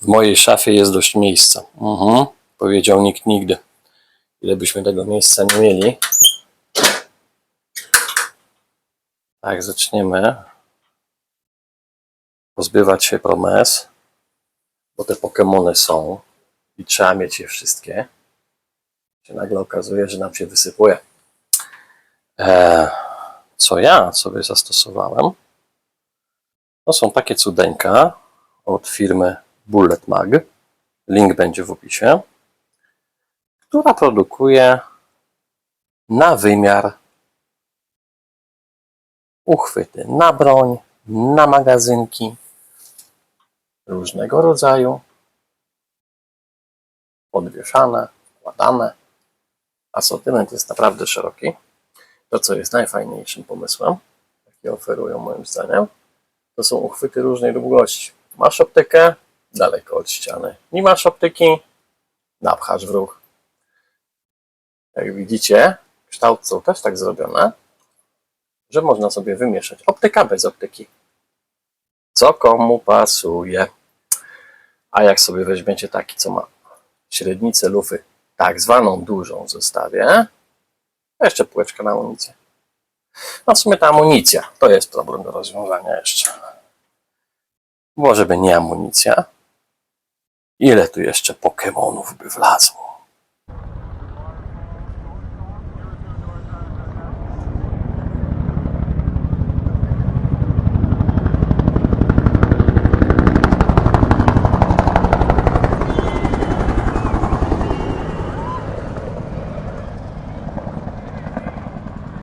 W mojej szafie jest dość miejsca. Mhm. Powiedział nikt nigdy. Ile byśmy tego miejsca nie mieli. Tak, zaczniemy pozbywać się promes, bo te Pokemony są i trzeba mieć je wszystkie. Się nagle okazuje, że nam się wysypuje. Eee, co ja sobie zastosowałem, to są takie cudeńka od firmy Bullet Mag. Link będzie w opisie. Która produkuje na wymiar uchwyty na broń, na magazynki różnego rodzaju, podwieszane, wkładane. Asortyment jest naprawdę szeroki. To, co jest najfajniejszym pomysłem, jaki oferują moim zdaniem, to są uchwyty różnej długości. Masz optykę daleko od ściany. Nie masz optyki, napchasz w ruch. Jak widzicie, kształty są też tak zrobione, że można sobie wymieszać optyka bez optyki. Co komu pasuje. A jak sobie weźmiecie taki, co ma średnicę lufy, tak zwaną dużą w zestawie, to jeszcze półeczka na amunicję. No w sumie ta amunicja to jest problem do rozwiązania jeszcze. Może by nie amunicja. Ile tu jeszcze Pokemonów by wlazło?